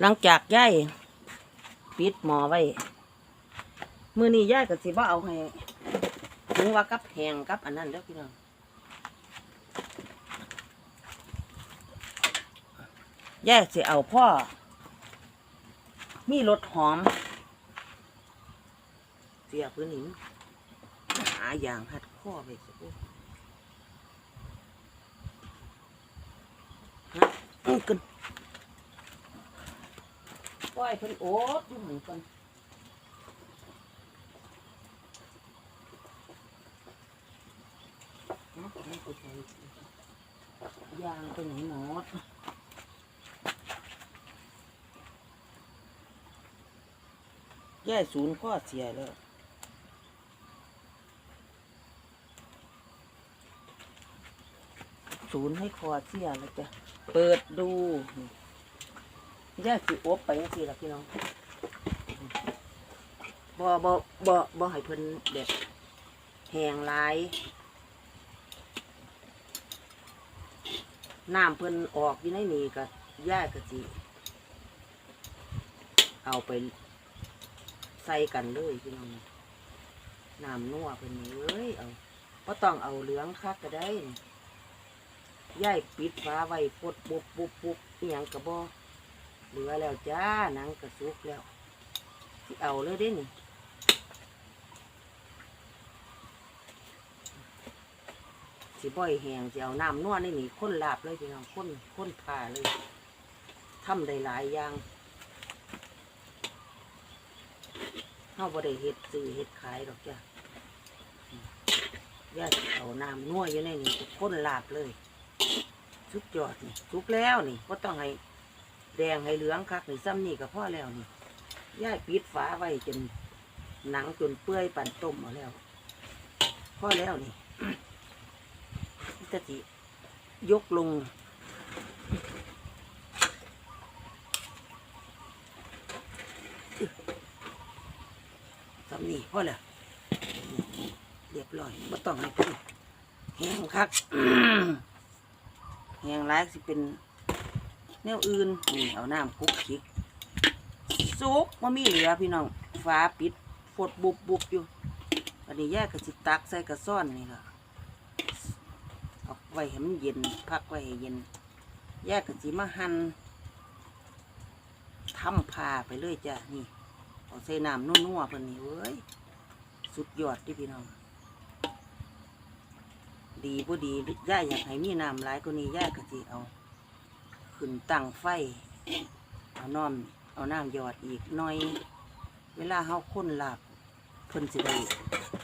หลังจากย่ายปิดหมอไว้ มือนี้ย่ายก็สิบ่เอาให้ถึงว่ากับแหงกับอันนั้นเด้อพี่น้องย่ายสิเอาพ่อ มีรสหอม เสียพื้นหินหาอย่างหัดข้อไปสิโอ้ฮะอื้อกัน ปล่อยเพิ่นโอ๊ตอยู่หมือนกันเนยางไปไหนหมดแย่ศูนย์ข้อเสียแล้วศูนย์ให้คอเสียแล้วจ้ะ เปิดดู แยกสิอบไปยังสิล่ะพี่น้องบ่บ่บ่บ่ให้เพิ่นเด็ดแหงหลายน้ำเพิ่นออกอยู่ในนี้ก็ย่าก็สิเอาไปใส่กันเลยพี่น้องน้ำนัวเพิ่นนี่เอ้ยเอาบ่ต้องเอาเหลืองคักก็ได้ย่ายปิดฟ้าไว้ปดบุบบุบบุบอหยังกระบอ เหลือแล้วจ้าหนังกระสุกแล้วสิเอาเลยเด้นี่สิบ่อยแหงสิเอาน้ำนวดนี่นี่ข้นลาบเลยพี่น้องข้นข้นผ่าเลยทำได้หลายอย่างเฮาบ่ได้เฮ็ดซื้อเฮ็ดขายดอกจ้ะย่าเอาน้ำนวดอยู่ในนี่ข้นลาบเลย สุดยอดนี่สุกแล้วนี่ก็ต้องให้ แดงให้เหลืองคักนี่ซ้ำนี่ก็พ่อแล้วนี่ย่ายปิดฝาไว้จนหนังจนเปื่อยปั่นต้มเอาแล้วพ่อแล้วนี่ตะจิยกลงซ้ำนี่พ่อแล้วเรียบร้อยไม่ต้องให้เพิ่นแห้งคักแหงร้ายสิเป็น นวอื่นนี่เอาน้ำคุกคลิกซุกว่ามีเหลือพี่น้องฟ้าปิดฟดบุบบุบอยู่อันนี้แยกกับสิตักใส่กระซ่อนนี่ล่ะเอาไว้ให้มันเย็น พักไว้ให้เย็น แยกกับสิมาหันทำผ่าไปเลยจ้ะนี่เอาใส่น้ำนัวๆเพิ่นนี่เว้ยสุดยอดที่พี่น้องดีบ่ดีย่าอยากให้มีน้ำหลายกว่านี้ย่าก็สิเอา ขึ้นตั้งไฟ เอาน้อมเอาน้ำหยอดอีกหน่อย เวลาเฮาค้นหลาบเพิ่นสิได้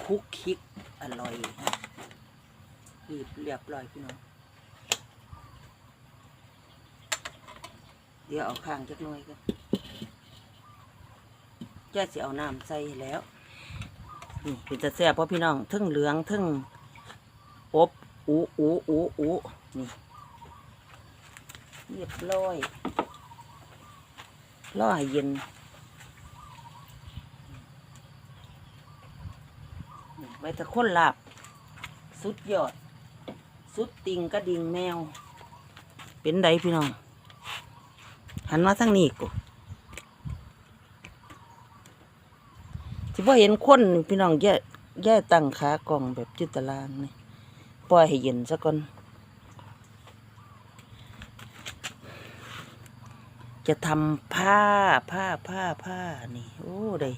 คุกคิกอร่อยฮะรีบเรียบร้อยพี่น้องเดี๋ยวเอาข้างจักหน่อยกันย่สิเอาน้ำใส่แล้วนี่เป็นจะแซ่บเพราะพี่น้องทึ่งเหลืองทึ่งอบอูอูอูอูนี่ เรียบร้อยรอให้เย็นไวตะคนหลาบสุดยอด สุดติงกระดิ่งแมว เป็นไดพี่น้อง หันมาทางนี้กูที่พ่เห็นคนพี่น้องแย่แย่ตั้งขากล่องแบบจุดตารางนี่ปล่อยให้เย็นซะก่อน จะทำผ้าผ้าผ้าผ้านี่ โอ้ได้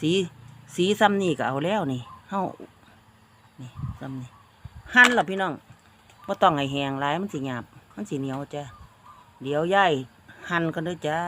สี สีซ้ำนี่ก็เอาแล้วนี่เฮานี่ซ้ำนี่หั่นหรอพี่น้องว่าต้องไอแหงหลายมันสิหยาบ มันสิเหนียวจ้ะเดี๋ยวย่ายหั่นกันด้อจ้า